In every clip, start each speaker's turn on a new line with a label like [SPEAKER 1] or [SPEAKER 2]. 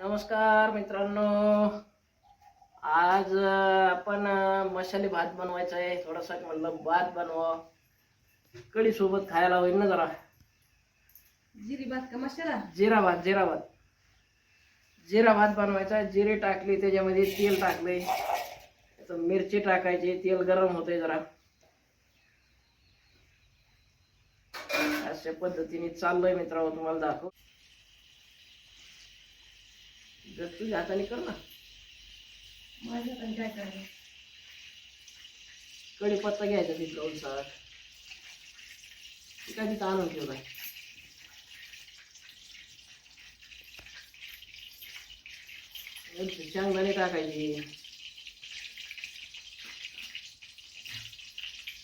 [SPEAKER 1] नमस्कार मित्रांनो. आज आपण मसाले भात बनवायचा आहे. थोडासा म्हणलं भात बनवा. कढी सोबत खायला होईल ना जरा.
[SPEAKER 2] जिरी भात का मसाला?
[SPEAKER 1] जिरा भात जिरा भात. जिरा भात बनवायचा. जिरे टाकले त्याच्यामध्ये तेल टाकले. मिरची टाकायची तेल गरम होते जरा. अशा पद्धतीने चाललंय मित्रांनो तुम्हाला दाखव. जर तुझ्या हाताने कर ना.
[SPEAKER 2] माझ्या पण काय करायचं?
[SPEAKER 1] कढीपत्ता घ्यायचा तिथला उलसार ती काय तिथं आणून मिरची, शेंगदाणे टाकायची.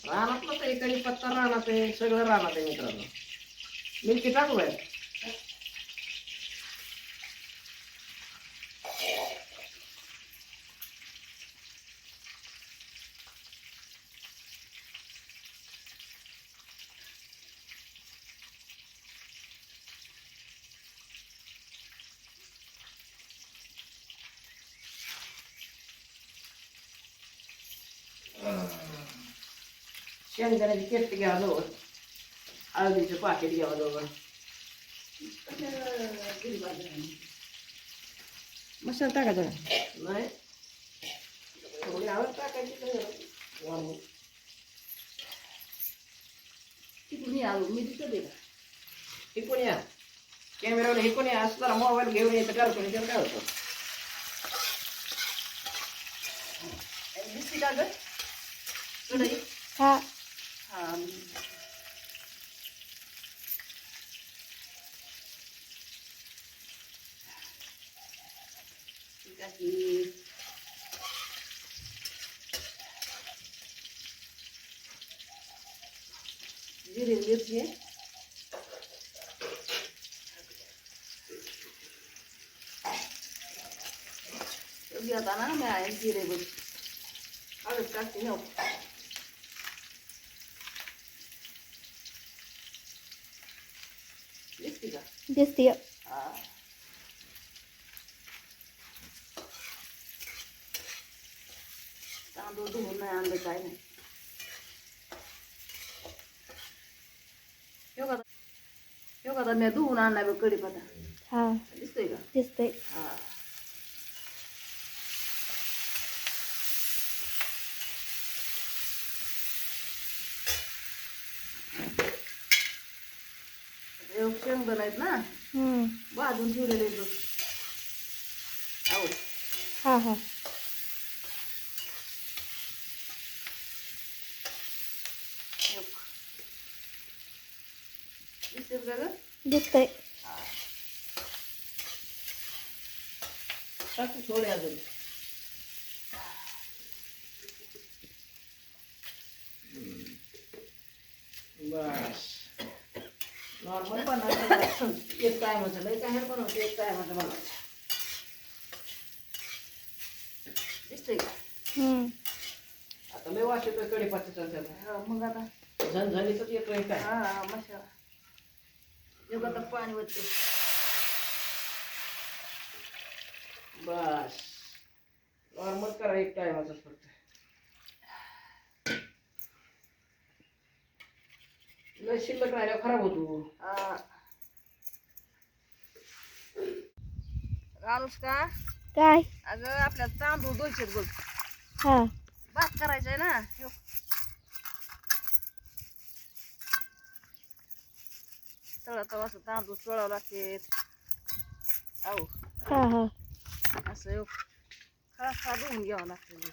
[SPEAKER 1] रानातलं तर कढीपत्ता रानात आहे सगळं रानात आहे मित्रांनो. मिरची टाकू बाय शेंगदाण्याची केस्ट घ्या जवळ हळदीचं पाकिट घ्यावं जवळ
[SPEAKER 2] मसाला टाकायचा
[SPEAKER 1] नाही. थोडी हळद टाकायची.
[SPEAKER 2] तिकडून आलो मी तिथं दे
[SPEAKER 1] इकडून या. कॅमेरावर इकडून या. असं जरा मोबाईल घेऊन यायचं करतो त्याला काय होतं?
[SPEAKER 2] दिसते का ग? कढई
[SPEAKER 3] हा
[SPEAKER 2] हा ठीक आहे जिरे मिरची योग्य आता ना मी आहे जिरे बघ हळद टाकते ना दिसते तांदूळ धुवून नाही आणलं काय नाही यो का यो का मी धुवून आणलाय बघ कढीपत्ता
[SPEAKER 3] हा।
[SPEAKER 2] दिसतोय का?
[SPEAKER 3] दिसतंय
[SPEAKER 2] हे शेंगदाणे आहेत ना?
[SPEAKER 3] हम्म.
[SPEAKER 2] भाजून ठेवलेले आहेत बघ. आहो
[SPEAKER 3] हा हा. दिसतंय
[SPEAKER 1] टाकू थोडे अजून. बस. नॉर्मल एक टायमाचं लय काय बनवतो एक टायमाचं बनवायचं
[SPEAKER 2] दिसतंय का?
[SPEAKER 3] हम्म.
[SPEAKER 1] आता लय वास येतोय
[SPEAKER 2] हा, मग आता?
[SPEAKER 1] झणझणीतच येतोय काय?
[SPEAKER 2] हा हा जेव्हा आता पाणी वरते.
[SPEAKER 1] बस. नॉर्मल करा एक टायमाचं फक्त. लय शिल्लक राहिल्या खराब होतो.
[SPEAKER 2] अनुष्का
[SPEAKER 3] काय?
[SPEAKER 2] अगं आपल्या तांदूळ दोनशे बघ.
[SPEAKER 3] हा.
[SPEAKER 2] भात करायचा आहे ना. ह्यो. तळा तळा असं तांदूळ चोळावं लागते अहो
[SPEAKER 3] हा हा.
[SPEAKER 2] असं ह्यो खळा खळा धुवून घ्यावं लागतं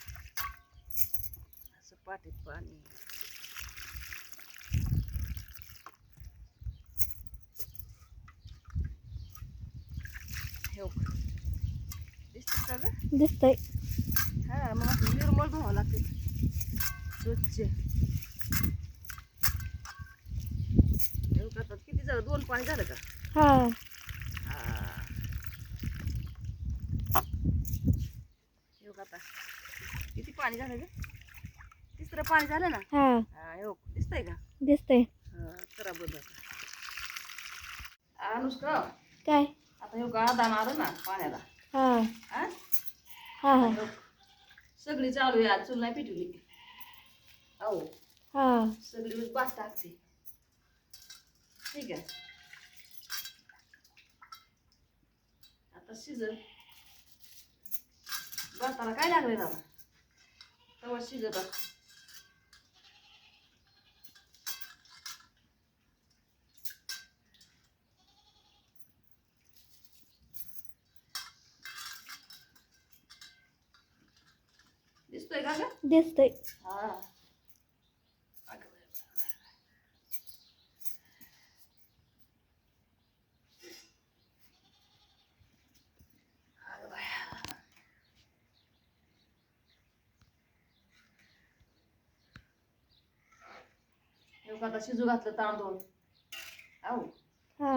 [SPEAKER 2] असं पाटीत पाणी. ह्यो दिसतं का गं?
[SPEAKER 3] दिसतंय.
[SPEAKER 2] हा मग निर्मळ धुवावं लागते करतात किती झालं? दोन पाणी झालं का?
[SPEAKER 3] हा.
[SPEAKER 2] हा. आता? किती पाणी झालं ग? तिसरं पाणी झालं ना?
[SPEAKER 3] हा.
[SPEAKER 2] हा दिसतंय का?
[SPEAKER 3] दिसतंय.
[SPEAKER 2] करा बंद आता. अनुष्का.
[SPEAKER 3] काय?
[SPEAKER 2] आता दाना आलं ना पाण्याला.
[SPEAKER 3] हा.
[SPEAKER 2] हा?
[SPEAKER 3] हा हा.
[SPEAKER 2] सगळी चालू आहे आज चूल नाही पिटवली. हो
[SPEAKER 3] हा.
[SPEAKER 2] सगळी भात टाकते. ठीक आहे. आता शिजत भाताला काय लागले ना तेव्हा शिजत दिसतोय का ग
[SPEAKER 3] दिसतंय
[SPEAKER 2] हा हे बघ आता शिजू घातलं तांदूळ आहो
[SPEAKER 3] हा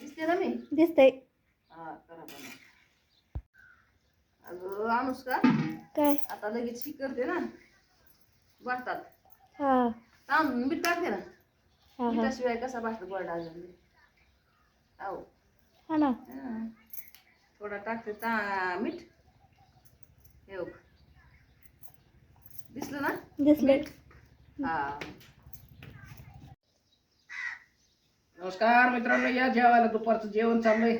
[SPEAKER 2] दिसते ना मी
[SPEAKER 3] दिसतंय
[SPEAKER 2] हा करा बरं. अगं अनुष्का
[SPEAKER 3] काय?
[SPEAKER 2] आता लगेच ही करते ना वाटतात
[SPEAKER 3] हा.
[SPEAKER 2] मीठ टाकते ना.
[SPEAKER 3] हा हा.
[SPEAKER 2] मिठाशिवाय कसा भात गोड अजून आहो.
[SPEAKER 3] हा ना.
[SPEAKER 2] हा. थोडा टाकते ता मीठ. हे बघ. दिसलं ना?
[SPEAKER 3] दिसलंय
[SPEAKER 2] हा.
[SPEAKER 1] नमस्कार मित्रांनो या जेवायला दुपारचं जेवण चाललंय.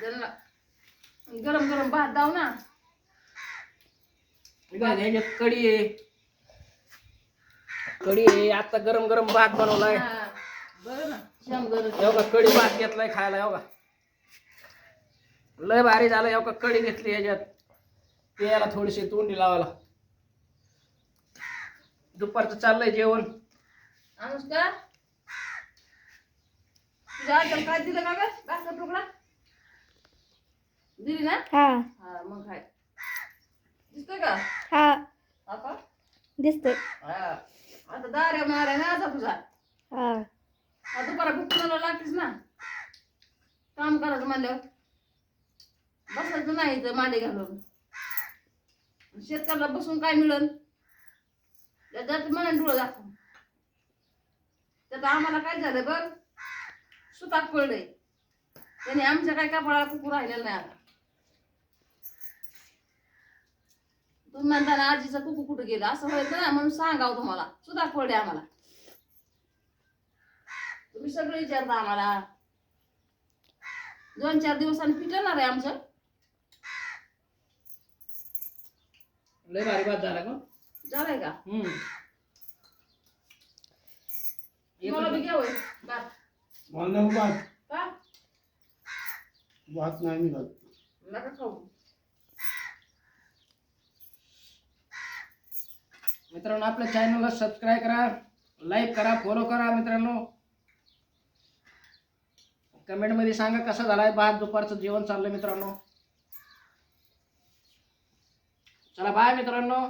[SPEAKER 2] त्याला गरम गरम भात दाव ना.
[SPEAKER 1] बघा, कढी आहे. कढी आहे आता गरम गरम भात बनवलाय.
[SPEAKER 2] हा. बरं ना. शंभर
[SPEAKER 1] हो का कढी भात घेतलाय खायला हो का लय भारी झालं हो का कढी घेतली ह्याच्यात प्यायला थोडीशी तोंडी लावायला. दुपारचं चाललंय जेवण.
[SPEAKER 2] अनुष्का? तुझ्या आजल काय दिलं का ग? तुकडा? दिली ना?
[SPEAKER 3] हा.
[SPEAKER 2] हा मग काय दिसतोय का?
[SPEAKER 3] हा.
[SPEAKER 2] हा का
[SPEAKER 3] दिसतंय.
[SPEAKER 2] हा. आता दाऱ्या माऱ्या ना आता तुझा.
[SPEAKER 3] हा.
[SPEAKER 2] आता दुपारा भुकणाला लागतेस ना? काम करायचं म्हणल्यावर. बसायचं नाही इथं मांडी घालून. शेतकऱ्याला बसून काय मिळेल त्याच्यात म्हणून डोळं दाखव त्यात आम्हाला काय झालं बघ? सुताक पडलंय. त्याने आमच्या काय कपाळाला कुकू राहिलेलं नाही आता. तुम्ही म्हणता ना आजीचं कुकू कुठं गेलं? असं व्हायचं ना म्हणून सांगावं तुम्हाला. सुताक पडले आम्हाला. तुम्ही सगळे विचारता आम्हाला. दोन चार दिवसांनी फिटणार आहे आमचं.
[SPEAKER 1] लय भारी भात झाला का
[SPEAKER 2] झालंय का?
[SPEAKER 1] हम्म.
[SPEAKER 2] मला बी घ्यावं भात.
[SPEAKER 4] मला नको भात.
[SPEAKER 2] का?
[SPEAKER 4] भात नाही निघत
[SPEAKER 2] नका खाऊ.
[SPEAKER 1] मित्रांनो आपल्या चॅनलला सबस्क्राईब करा लाईक करा फॉलो करा मित्रांनो. कमेंटमध्ये सांगा कसा झालाय बाहेर दुपारचं जेवण चाललंय मित्रांनो. चला बाय मित्रांनो.